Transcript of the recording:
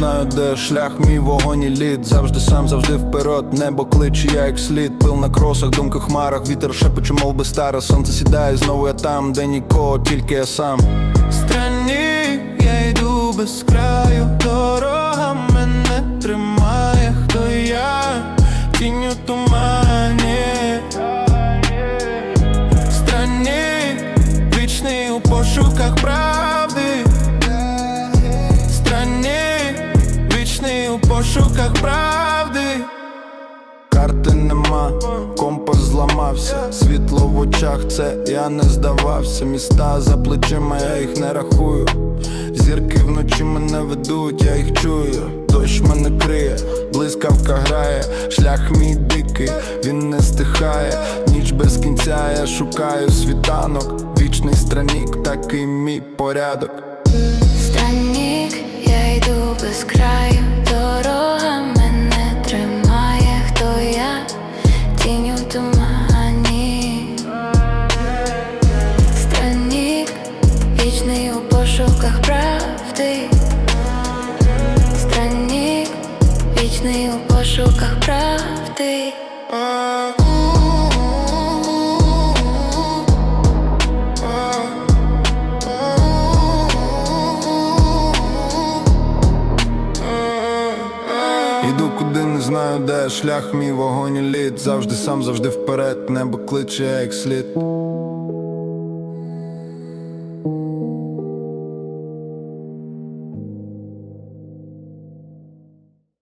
знаю, де шлях, мій вогонь і лід. Завжди сам, завжди вперед, небо кличе, я як слід. Пил на кросах, думки в хмарах, вітер шепоче, мов би старе Сонце сідає, знову я там, де нікого, тільки я сам. Странні, я йду без краю, дорога мене тримає, хто я, тінь у тумані. Странні, вічний у пошуках правди пошуках правди Карти нема, компас зламався, світло в очах, це я не здавався. Міста за плечима, я їх не рахую. Зірки вночі мене ведуть, я їх чую. Дощ мене криє, блискавка грає, шлях мій дикий, він не стихає, ніч без кінця, я шукаю світанок, вічний странник, такий мій порядок. Правди. Странник, вічний у пошуках правди. Іду куди не знаю, де шлях, мій вогонь лід Завжди сам, завжди вперед, небо кличе, як слід